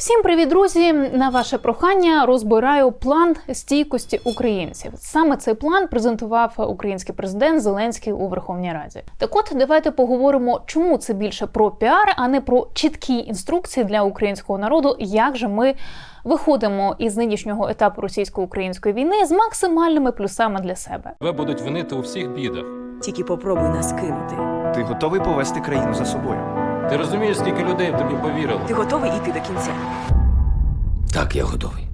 Всім привіт, друзі! На ваше прохання розбираю план стійкості українців. Саме цей план презентував український президент Зеленський у Верховній Раді. Так от давайте поговоримо, чому це більше про піар, а не про чіткі інструкції для українського народу, як же ми виходимо із нинішнього етапу російсько-української війни з максимальними плюсами для себе. Тебе будуть винити у всіх бідах. Тільки попробуй нас кинути. Ти готовий повести країну за собою? Ти розумієш, скільки людей в тобі повірило? Ти готовий йти до кінця? Так, я готовий.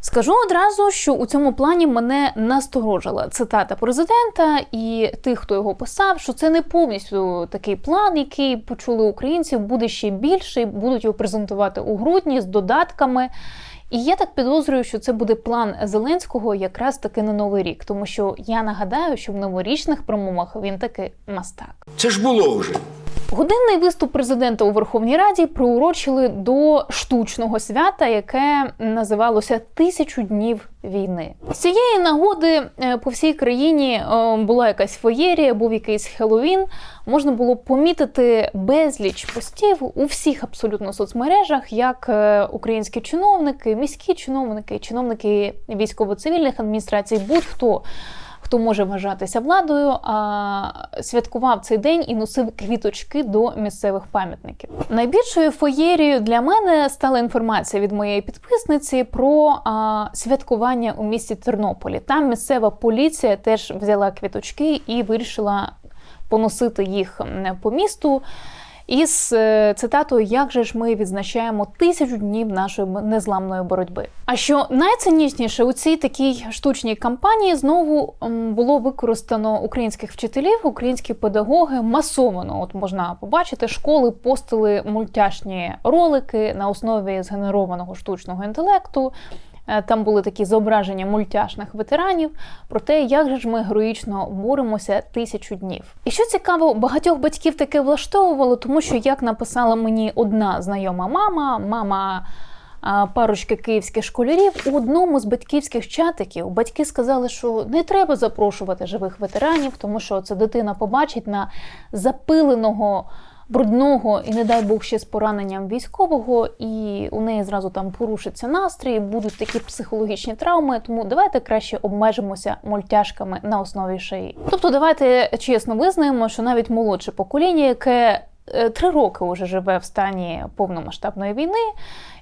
Скажу одразу, що у цьому плані мене насторожила цитата президента і тих, хто його писав, що це не повністю такий план, який почули українці, буде ще більший, будуть його презентувати у грудні з додатками. І я так підозрюю, що це буде план Зеленського якраз таки на новий рік, тому що я нагадаю, що в новорічних промовах він таки мастак. Це ж було вже. Годинний виступ президента у Верховній Раді приурочили до штучного свята, яке називалося Тисячу днів війни. З цієї нагоди е, по всій країні е, була якась феєрія, був якийсь Хеллоуін. Можна було помітити безліч постів у всіх абсолютно соцмережах, як е, українські чиновники, міські чиновники, чиновники військово-цивільних адміністрацій, будь-хто хто може вважатися владою, а святкував цей день і носив квіточки до місцевих пам'ятників. Найбільшою феєрією для мене стала інформація від моєї підписниці про святкування у місті Тернополі. Там місцева поліція теж взяла квіточки і вирішила поносити їх по місту. Із е, цитатою Як же ж ми відзначаємо тисячу днів нашої незламної боротьби? А що найцинічніше у цій такій штучній кампанії знову було використано українських вчителів, українські педагоги масовано. От можна побачити, школи постили мультяшні ролики на основі згенерованого штучного інтелекту. Е, Там були такі зображення мультяшних ветеранів про те, як же ж ми героїчно боремося тисячу днів. І що цікаво, багатьох батьків таке влаштовувало, тому що як написала мені одна знайома мама, мама. Парочки київських школярів у одному з батьківських чатиків батьки сказали, що не треба запрошувати живих ветеранів, тому що це дитина побачить на запиленого брудного і, не дай Бог, ще з пораненням військового, і у неї зразу там порушиться настрій, будуть такі психологічні травми. Тому давайте краще обмежимося мультяшками на основі шиї. Тобто, давайте чесно визнаємо, що навіть молодше покоління, яке е, Три роки вже живе в стані повномасштабної війни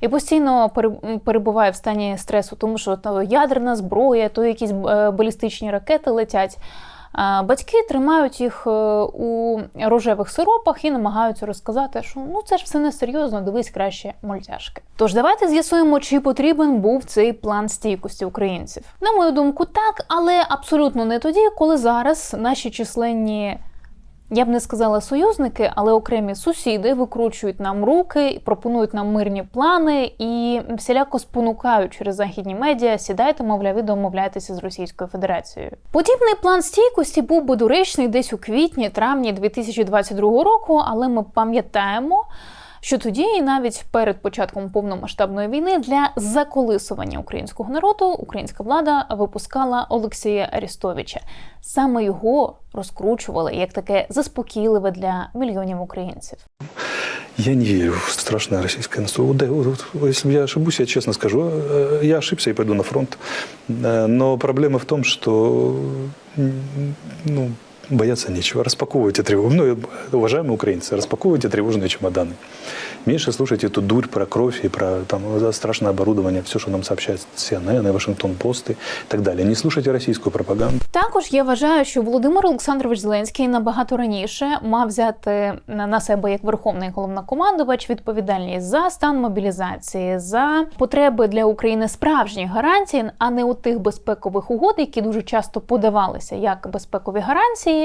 і постійно пере- перебуває в стані стресу, тому що то ядерна зброя, то якісь е, балістичні ракети летять. Батьки тримають їх е, у рожевих сиропах і намагаються розказати, що ну це ж все не серйозно, дивись краще мультяшки. Тож давайте з'ясуємо, чи потрібен був цей план стійкості українців. На мою думку, так, але абсолютно не тоді, коли зараз наші численні. Я б не сказала союзники, але окремі сусіди викручують нам руки, пропонують нам мирні плани і всіляко спонукають через західні медіа сідайте, мовляв, і домовляйтеся з Російською Федерацією. Подібний план стійкості був би доречний десь у квітні-травні 2022 року, але ми пам'ятаємо. Що тоді, і навіть перед початком повномасштабної війни для заколисування українського народу українська влада випускала Олексія Арістовича. Саме його розкручували як таке заспокійливе для мільйонів українців. Я не верю в страшное российское наступление. Да, я ошибусь, я честно скажу, э, я ошибся и пойду на фронт. Э, Но проблема в том, что ну, бояться нечего. Распаковывайте тревогу. Ну, уважаемые украинцы, распаковывайте тревожные чемоданы. Меньше слушайте эту дурь про кровь и про там, страшное оборудование, все, что нам сообщает CNN, и Вашингтон-Пост и так далее. Не слушайте российскую пропаганду. Також я вважаю, що Володимир Олександрович Зеленський набагато раніше мав взяти на на себе як верховний головнокомандувач відповідальність за стан мобілізації, за потреби для України справжніх гарантій, а не у тих безпекових угод, які дуже часто подавалися як безпекові гарантії.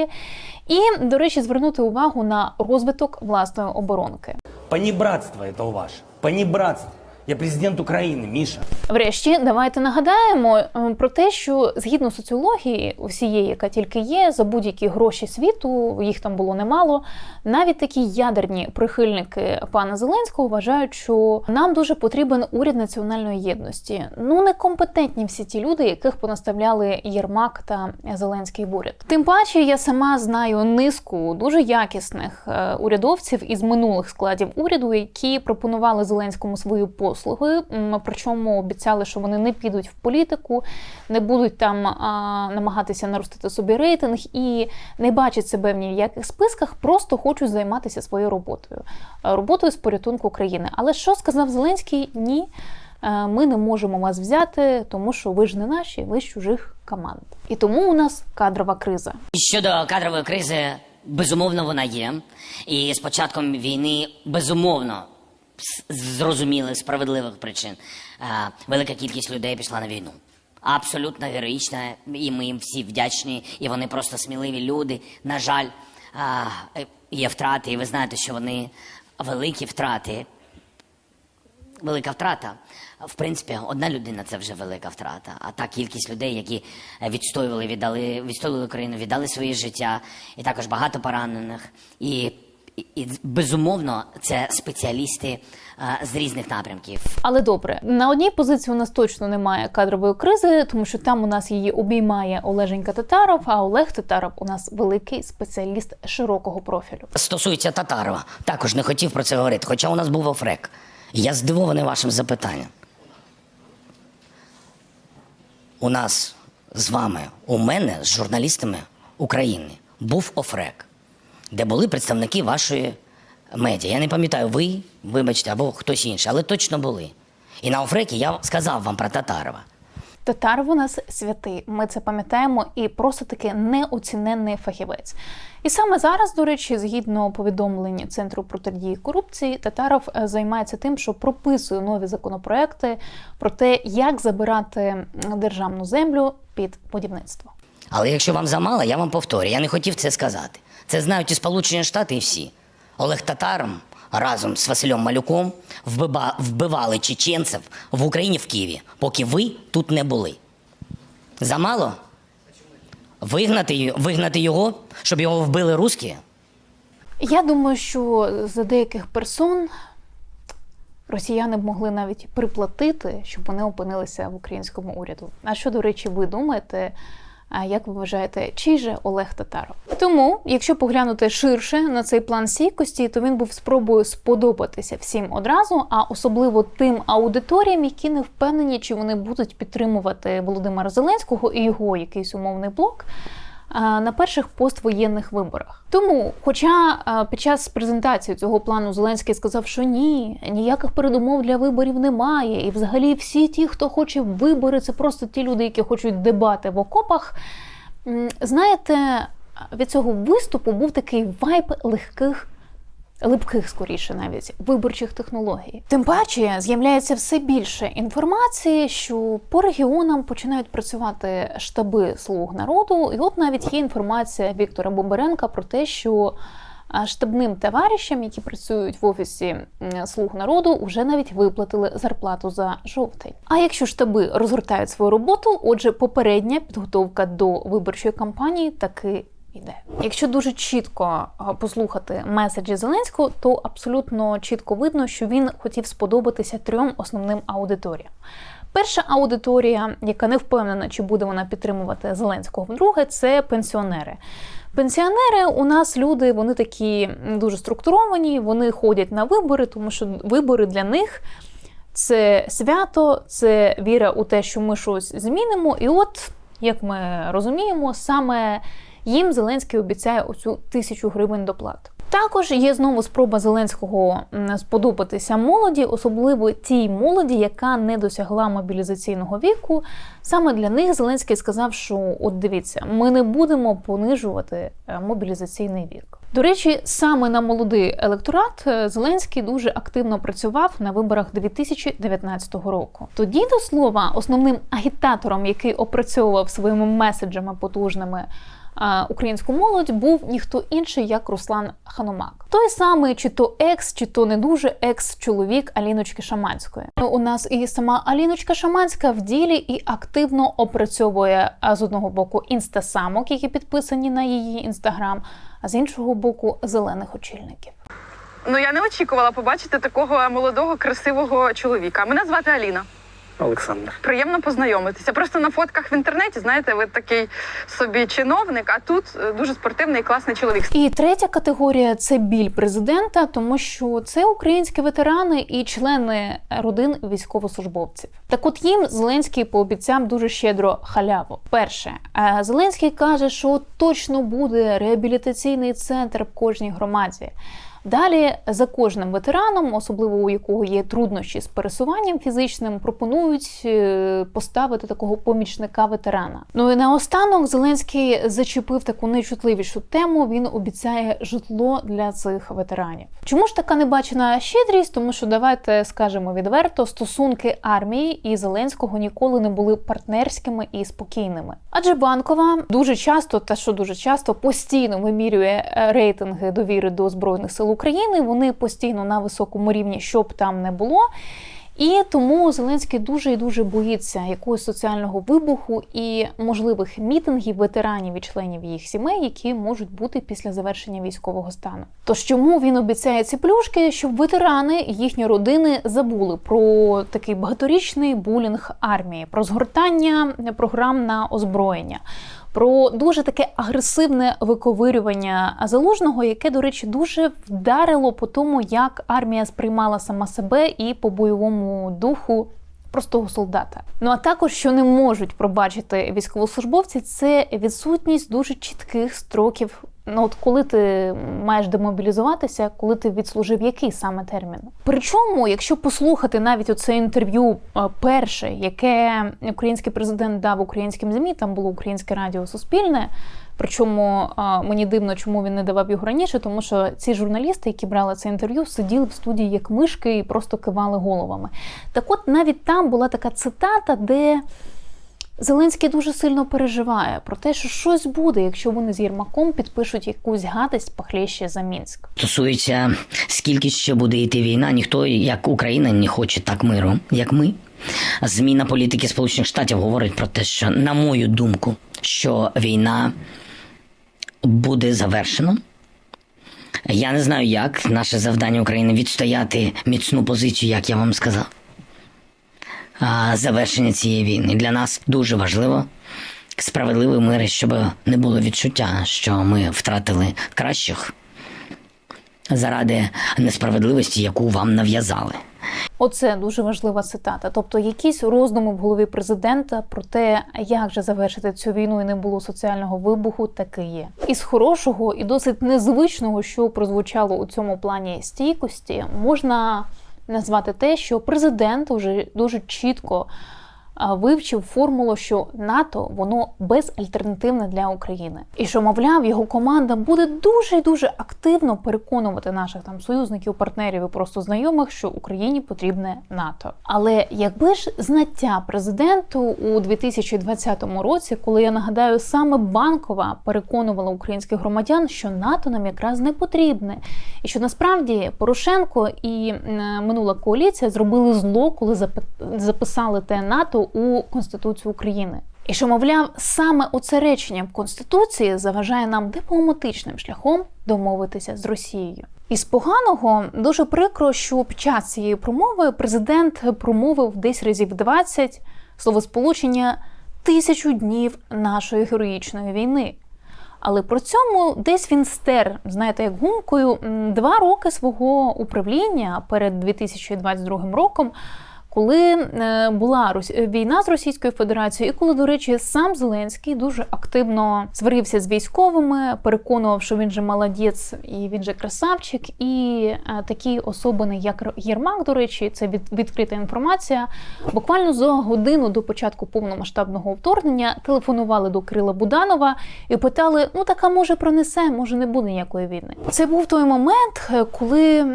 І, до речі, звернути увагу на розвиток власної оборонки. Понебратство это у ваше. Понебратство. Я президент Украины, Миша. Врешті, давайте нагадаємо е, про те, що згідно соціології, усієї, яка тільки є, за будь-які гроші світу, їх там було немало. Навіть такі ядерні прихильники пана Зеленського вважають, що нам дуже потрібен уряд національної єдності. Ну некомпетентні всі ті люди, яких понаставляли Єрмак та Зеленський в уряд. Тим паче, я сама знаю низку дуже якісних е, урядовців із минулих складів уряду, які пропонували Зеленському свою посту послуги. Причому обіцяли, що вони не підуть в політику, не будуть там а, намагатися наростити собі рейтинг і не бачать себе в ніяких списках, просто хочуть займатися своєю роботою, е, роботою з порятунку країни. Але що сказав Зеленський? Ні. е, Ми не можемо вас взяти, тому що ви ж не наші, ви з чужих команд. І тому у нас кадрова криза. Щодо кадрової кризи, безумовно, вона є. І з початком війни, безумовно, зрозумілих, справедливих причин, велика кількість людей пішла на війну. Абсолютно героїчна, і ми їм всі вдячні, і вони просто сміливі люди. На жаль, є втрати, і ви знаєте, що вони великі втрати. Велика втрата. В принципі, одна людина це вже велика втрата. А та кількість людей, які відстоювали, віддали, відстоювали Україну, віддали своє життя, і також багато поранених. І, і, безумовно, це спеціалісти з різних напрямків. Але добре, на одній позиції у нас точно немає кадрової кризи, тому що там у нас її обіймає Олеженька Татаров, а Олег Татаров у нас великий спеціаліст широкого профілю. Стосується Татарова, також не хотів про це говорити, хоча у нас був офрек. Я здивований вашим запитанням. У нас з вами, у мене, з журналістами України, був офрек, де були представники вашої медіа. Я не пам'ятаю, ви, вибачте, або хтось інший, але точно були. І на офрекі я сказав вам про Татарова. Татаров у нас святий. Ми це пам'ятаємо і просто таки неоціненний фахівець. І саме зараз, до речі, згідно повідомлень Центру протидії корупції, Татаров е, займається тим, що прописує нові законопроекти про те, як забирати державну землю під будівництво. Але якщо вам замало, я вам повторю, я не хотів це сказати. Це знають і Сполучені Штати, і всі. Олег Татаром разом з Василем Малюком вбива- вбивали чеченців в Україні в Києві, поки ви тут не були. Замало? Вигнати, вигнати його, щоб його вбили русські? Я думаю, що за деяких персон росіяни б могли навіть приплатити, щоб вони опинилися в українському уряду. А що, до речі, ви думаєте? Як ви вважаєте, чий же Олег Татаров? Тому, якщо поглянути ширше на цей план стійкості, то він був спробою сподобатися всім одразу, а особливо тим аудиторіям, які не впевнені, чи вони будуть підтримувати Володимира Зеленського і його якийсь умовний блок на перших поствоєнних виборах. Тому, хоча під час презентації цього плану Зеленський сказав, що ні, ніяких передумов для виборів немає, і взагалі всі ті, хто хоче вибори, це просто ті люди, які хочуть дебати в окопах. Знаєте, від цього виступу був такий вайб легких липких, скоріше, навіть виборчих технологій. Тим паче з'являється все більше інформації, що по регіонам починають працювати штаби слуг народу. І от навіть є інформація Віктора Бондаренка про те, що штабним товаришам, які працюють в офісі слуг народу, вже навіть виплатили зарплату за жовтень. А якщо штаби розгортають свою роботу, отже, попередня підготовка до виборчої кампанії таки іде. Якщо дуже чітко послухати меседжі Зеленського, то абсолютно чітко видно, що він хотів сподобатися трьом основним аудиторіям. Перша аудиторія, яка не впевнена, чи буде вона підтримувати Зеленського вдруге, це пенсіонери. Пенсіонери у нас люди, вони такі дуже структуровані, вони ходять на вибори, тому що вибори для них це свято, це віра у те, що ми щось змінимо. І от, як ми розуміємо, саме їм Зеленський обіцяє оцю тисячу гривень доплат. Також є знову спроба Зеленського сподобатися молоді, особливо тій молоді, яка не досягла мобілізаційного віку. Саме для них Зеленський сказав, що от дивіться, ми не будемо понижувати е, мобілізаційний вік. До речі, саме на молодий електорат е, Зеленський дуже активно працював на виборах 2019 року. Тоді, до слова, основним агітатором, який опрацьовував своїми меседжами потужними українську молодь, був ніхто інший, як Руслан Ханомак. Той самий, чи то екс, чи то не дуже екс-чоловік Аліночки Шаманської. Ну, У нас і сама Аліночка Шаманська в ділі і активно опрацьовує з одного боку інстасамок, які підписані на її інстаграм, а з іншого боку зелених очільників. Ну я не очікувала побачити такого молодого, красивого чоловіка. Мене звати Аліна. Олександр. Приємно познайомитися. Просто на фотках в інтернеті, знаєте, ви такий собі чиновник, а тут е, дуже спортивний і класний чоловік. І третя категорія це біль президента, тому що це українські ветерани і члени родин військовослужбовців. Так от їм Зеленський пообіцяв дуже щедро халяву. Перше, е, Зеленський каже, що точно буде реабілітаційний центр в кожній громаді. Далі за кожним ветераном, особливо у якого є труднощі з пересуванням фізичним, пропонують е, поставити такого помічника ветерана. Ну і наостанок Зеленський зачепив таку найчутливішу тему. Він обіцяє житло для цих ветеранів. Чому ж така небачена щедрість? Тому що давайте скажемо відверто, стосунки армії і Зеленського ніколи не були партнерськими і спокійними. Адже банкова дуже часто, та що дуже часто постійно вимірює е, рейтинги довіри до збройних сил України. Вони постійно на високому рівні, що б там не було. І тому Зеленський дуже і дуже боїться якогось соціального вибуху і можливих мітингів ветеранів і членів їх сімей, які можуть бути після завершення військового стану. Тож чому він обіцяє ці плюшки, щоб ветерани їхні родини забули про такий багаторічний булінг армії, про згортання програм на озброєння. Про дуже таке агресивне виковирювання залужного, яке, до речі, дуже вдарило по тому, як армія сприймала сама себе і по бойовому духу простого солдата. Ну а також, що не можуть пробачити військовослужбовці, це відсутність дуже чітких строків. Ну, от коли ти маєш демобілізуватися, коли ти відслужив який саме термін? Причому, якщо послухати навіть оце інтерв'ю е, перше, яке український президент дав українським змі, там було українське радіо Суспільне. Причому мені дивно, чому він не давав його раніше, тому що ці журналісти, які брали це інтерв'ю, сиділи в студії як мишки і просто кивали головами. Так от навіть там була така цитата, де Зеленський дуже сильно переживає про те, що щось буде, якщо вони з Єрмаком підпишуть якусь гадость пахліще за Мінськ. Стосується, скільки ще буде йти війна, ніхто, як Україна, не хоче так миру, як ми. Зміна політики Сполучених Штатів говорить про те, що, на мою думку, що війна буде завершено. Я не знаю, як наше завдання України відстояти міцну позицію, як я вам сказав. Завершення цієї війни для нас дуже важливо. Справедливий мир, щоб не було відчуття, що ми втратили кращих заради несправедливості, яку вам нав'язали. Оце дуже важлива цитата. Тобто, якісь роздуми в голові президента про те, як же завершити цю війну і не було соціального вибуху, таки є. Із хорошого і досить незвичного, що прозвучало у цьому плані стійкості, можна назвати те, що президент уже дуже чітко вивчив формулу, що НАТО воно безальтернативне для України, і що, мовляв, його команда буде дуже і дуже активно переконувати наших там союзників, партнерів і просто знайомих, що Україні потрібне НАТО. Але якби ж знаття президенту у 2020 році, коли я нагадаю, саме банкова переконувала українських громадян, що НАТО нам якраз не потрібне, і що насправді Порошенко і минула коаліція зробили зло, коли запи- записали те НАТО у Конституцію України. І що, мовляв, саме оце речення Конституції заважає нам дипломатичним шляхом домовитися з Росією. Із поганого дуже прикро, що під час цієї промови президент промовив десь разів 20 словосполучення тисячу днів нашої героїчної війни. Але при цьому десь він стер, знаєте, як гумкою, два роки свого управління перед 2022 роком, коли е, була Рос- війна з Російською Федерацією, і коли, до речі, сам Зеленський дуже активно сварився з військовими, переконував, що він же молодець і він же красавчик. І е, такі особини, як Єрмак, до речі, це від, відкрита інформація. Буквально за годину до початку повномасштабного вторгнення телефонували до Кирила Буданова і питали: ну така може пронесе, може не буде ніякої війни. Це був той момент, е, коли.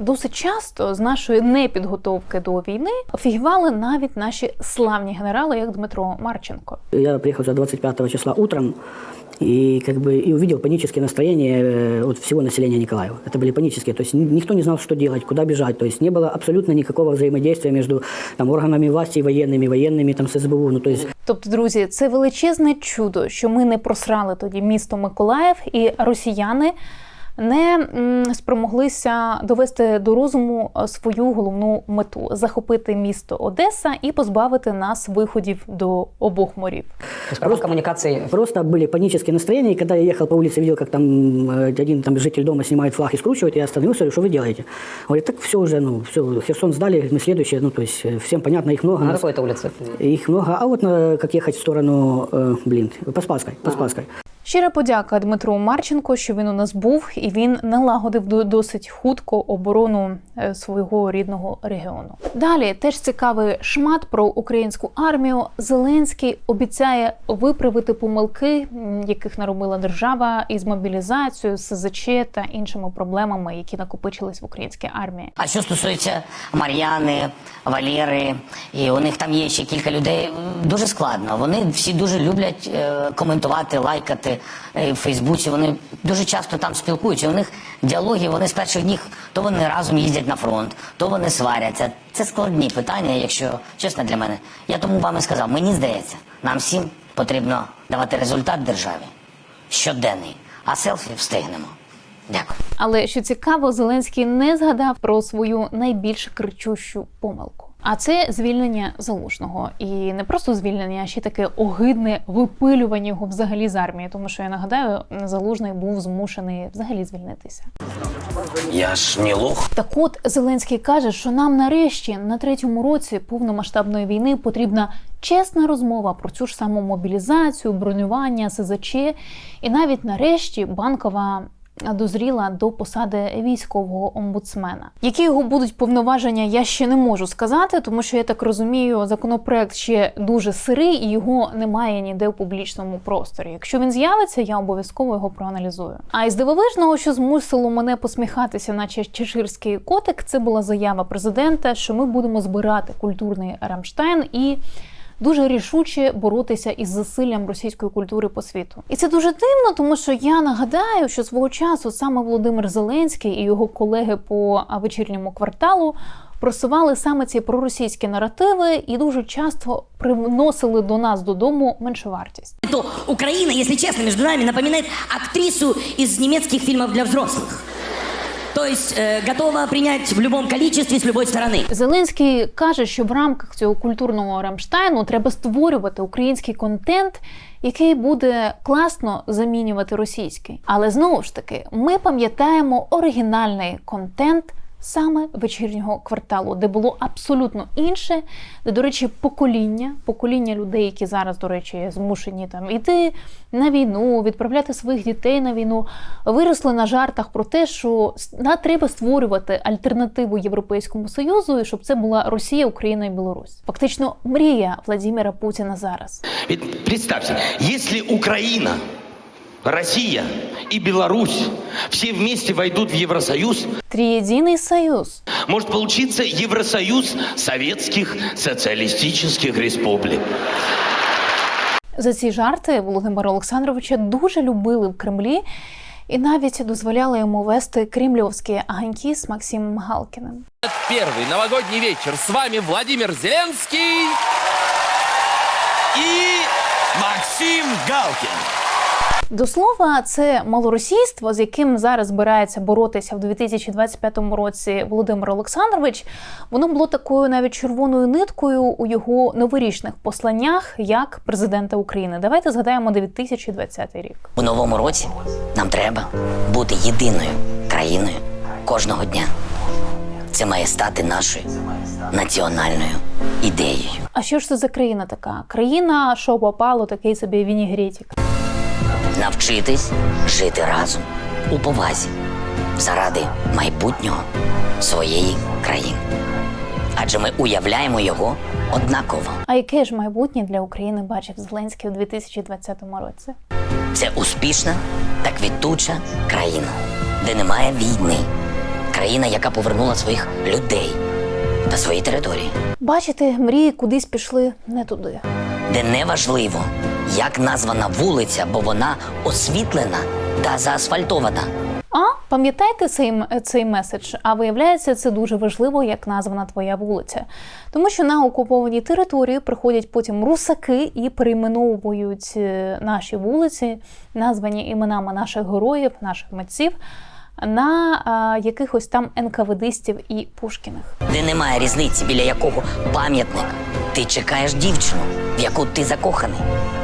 Досить часто з нашої непідготовки до війни офігівали навіть наші славні генерали, як Дмитро Марченко. Я приехал за 25 числа утром и как бы и увидел панические настроения э, от всего населения Николаева. Это были панические, то есть ни- никто не знал, что делать, куда бежать, то есть не было абсолютно никакого взаимодействия между там, органами власти и военными, военными там, с СБУ, ну то есть Тобто, друзі, це величезне чудо, що ми не просрали тоді місто Миколаїв, і росіяни не м, спромоглися довести до розуму е, свою головну мету захопити місто Одеса і позбавити нас виходів до обох морів. Просто, коммуникации. Просто были панические настроения, и когда я ехал по улице, видел, как там э, один там, житель дома снимает флаг и скручивает, я остановился, говорю, что вы делаете? Говорит, так все уже, ну, все, Херсон сдали, мы следующие, ну, то есть э, всем понятно, их много. На нас- какой это улице? Их много, а вот на, как ехать в сторону, э, блин, по Спасской, по Спасской. Щира подяка Дмитру Марченко, що він у нас був, і він налагодив до- досить хутко оборону е, свого рідного регіону. Далі теж цікавий шмат про українську армію. Зеленський обіцяє виправити помилки, яких наробила держава, із мобілізацією, СЗЧ та іншими проблемами, які накопичились в українській армії. А що стосується Мар'яни, Валєри, і у них там є ще кілька людей, дуже складно. Вони всі дуже люблять е, коментувати, лайкати в Фейсбуці. Вони дуже часто там спілкуються. У них діалоги, вони з перших днів, то вони разом їздять на фронт, то вони сваряться. Це складні питання, якщо чесно для мене. Я тому вам і сказав, мені здається, нам всім потрібно давати результат державі щоденний, а селфі встигнемо. Дякую. Але що цікаво, Зеленський не згадав про свою найбільш кричущу помилку. А це звільнення залужного, і не просто звільнення, а ще таке огидне випилювання його взагалі з армії. Тому що я нагадаю, залужний був змушений взагалі звільнитися. Я ж не лох. Так от Зеленський каже, що нам нарешті на третьому році повномасштабної війни потрібна чесна розмова про цю ж саму мобілізацію, бронювання, СЗЧ, і навіть нарешті банкова. Дозріла до посади військового омбудсмена. Які його будуть повноваження, я ще не можу сказати, тому що я так розумію, законопроект ще дуже сирий і його немає ніде в публічному просторі. Якщо він з'явиться, я обов'язково його проаналізую. А із дивовижного, що змусило мене посміхатися, наче чеширський котик, це була заява президента, що ми будемо збирати культурний Рамштайн і. Дуже рішуче боротися із засиллям російської культури по світу, і це дуже дивно, тому що я нагадаю, що свого часу саме Володимир Зеленський і його колеги по вечірньому кварталу просували саме ці проросійські наративи і дуже часто приносили до нас додому меншовартість. То Украина, если честно, между нами напоминает актрису из немецких фильмов для взрослых. То есть э, готова принять в любом количестве с любой стороны. Зеленський каже, що в рамках цього культурного Рамштайну треба створювати український контент, який буде класно замінювати російський. Але знову ж таки, ми пам'ятаємо оригінальний контент. Саме вечірнього кварталу, де було абсолютно інше, де, до речі, покоління, покоління людей, які зараз, до речі, змушені там іти на війну, відправляти своїх дітей на війну, виросли на жартах про те, що треба створювати альтернативу Європейському Союзу, і щоб це була Росія, Україна і Білорусь. Фактично, мрія Владимира Путіна зараз. Ведь представьте, если Украина, Россия и Беларусь все вместе войдут в Евросоюз, Трієдиний союз. может получиться Евросоюз советских социалистических республик. За ці жарти Володимира Олександровича дуже любили в Кремлі і навіть дозволяли йому вести кремльовські аганьки з Максимом Галкіним. Первый новогодний вечер. С вами Владимир Зеленский и Максим Галкин. До слова, це малоросійство, з яким зараз збирається боротися в 2025 році Володимир Олександрович. Воно було такою навіть червоною ниткою у його новорічних посланнях як президента України. Давайте згадаємо 2020 рік. У новому році нам треба бути єдиною країною кожного дня. Це має стати нашою національною ідеєю. А що ж це за країна така? Країна, що попало, такий собі вінігретик. Навчитись жити разом у повазі заради майбутнього своєї країни. Адже ми уявляємо його однаково. А яке ж майбутнє для України бачив Зеленський у 2020 році? Це успішна та квітуча країна, де немає війни. Країна, яка повернула своїх людей та свої території, Бачите, мрії кудись пішли не туди. де не важливо, як названа вулиця, бо вона освітлена та заасфальтована. А пам'ятаєте цей, цей меседж? А виявляється, це дуже важливо, як названа твоя вулиця. Тому що на окуповані території приходять потім русаки і перейменовують е, наші вулиці, названі іменами наших героїв, наших митців. на а, якихось там НКВДистів і Пушкіних. Де немає різниці, біля якого пам'ятник. Ти чекаєш дівчину, в яку ти закоханий.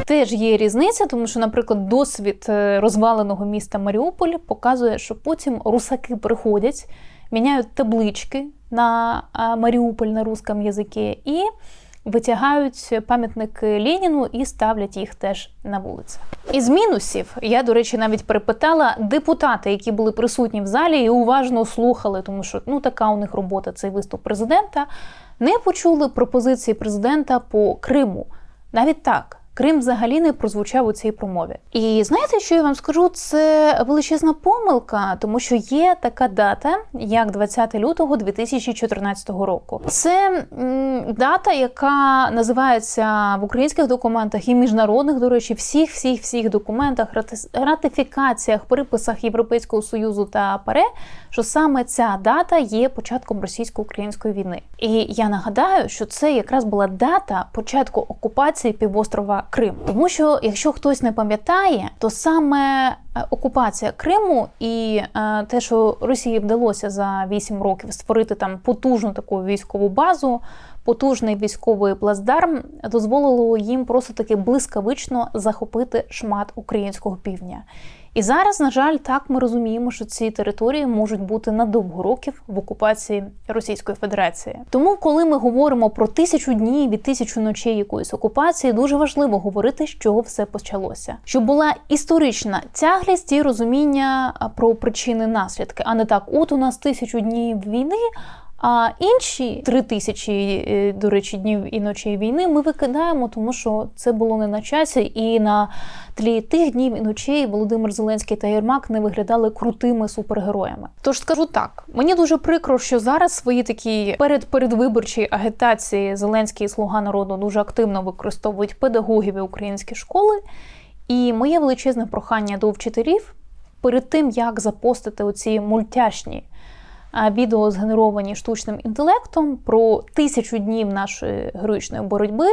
Теж є різниця, тому що, наприклад, досвід е, розваленого міста Маріуполь показує, що потім русаки приходять, міняють таблички на Маріуполь на русском язикі і витягають пам'ятник Леніну і ставлять їх теж на вулиці. Із мінусів я, до речі, навіть перепитала депутати, які були присутні в залі і уважно слухали, тому що ну така у них робота цей виступ президента. Не почули пропозиції президента по Криму. Навіть так. Крим взагалі не прозвучав у цій промові. І знаєте, що я вам скажу? Це величезна помилка, тому що є така дата, як 20 лютого 2014 року. Це м, дата, яка називається в українських документах і міжнародних, до речі, всіх, всіх, всіх документах, рати- ратифікаціях, приписах Європейського союзу та ПАРЕ, що саме ця дата є початком російсько-української війни. І я нагадаю, що це якраз була дата початку окупації півострова Крим. Тому що, якщо хтось не пам'ятає, то саме е, окупація Криму і е, те, що Росії вдалося за 8 років створити там потужну таку військову базу, потужний військовий плацдарм, дозволило їм просто таки блискавично захопити шмат українського півдня. І зараз, на жаль, так ми розуміємо, що ці території можуть бути на довго років в окупації Російської Федерації. Тому, коли ми говоримо про тисячу днів і тисячу ночей якоїсь окупації, дуже важливо говорити, з чого все почалося, щоб була історична тяглість і розуміння про причини наслідки, а не так: от у нас тисячу днів війни. А інші три тисячі, е, до речі, днів і ночей війни ми викидаємо, тому що це було не на часі, і на тлі тих днів і ночей Володимир Зеленський та Єрмак не виглядали крутими супергероями. Тож скажу так: мені дуже прикро, що зараз свої такі перед передвиборчій агітації Зеленський і Слуга народу дуже активно використовують педагогів і українські школи. І моє величезне прохання до вчителів перед тим, як запостити оці мультяшні відео, згенеровані штучним інтелектом про тисячу днів нашої героїчної боротьби,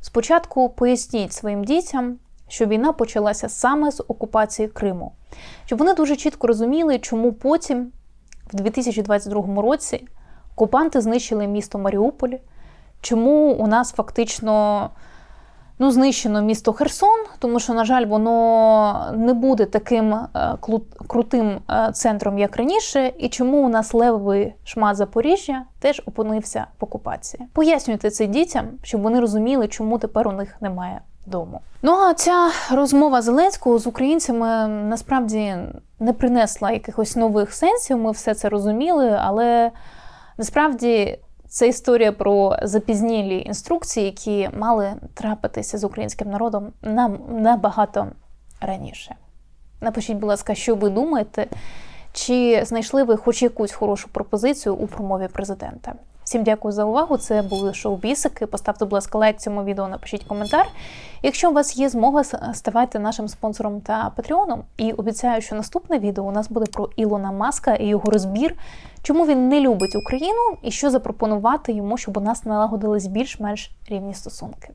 спочатку поясніть своїм дітям, що війна почалася саме з окупації Криму, щоб вони дуже чітко розуміли, чому потім, в 2022 році, окупанти знищили місто Маріуполь, чому у нас фактично ну, знищено місто Херсон, тому що, на жаль, воно не буде таким е, крутим е, центром, як раніше, і чому у нас левовий шмат Запоріжжя теж опинився в окупації. Пояснюйте це дітям, щоб вони розуміли, чому тепер у них немає дому. Ну а ця розмова Зеленського з українцями насправді не принесла якихось нових сенсів. Ми все це розуміли, але насправді це історія про запізнілі інструкції, які мали трапитися з українським народом нам набагато раніше. Напишіть, будь ласка, що ви думаєте, чи знайшли ви хоч якусь хорошу пропозицію у промові президента? Всім дякую за увагу. Це були шоу Бісики. Поставте, будь ласка, лайк цьому відео, напишіть коментар. Якщо у вас є змога, ставайте нашим спонсором та патреоном. І обіцяю, що наступне відео у нас буде про Ілона Маска і його розбір, чому він не любить Україну і що запропонувати йому, щоб у нас налагодились більш-менш рівні стосунки.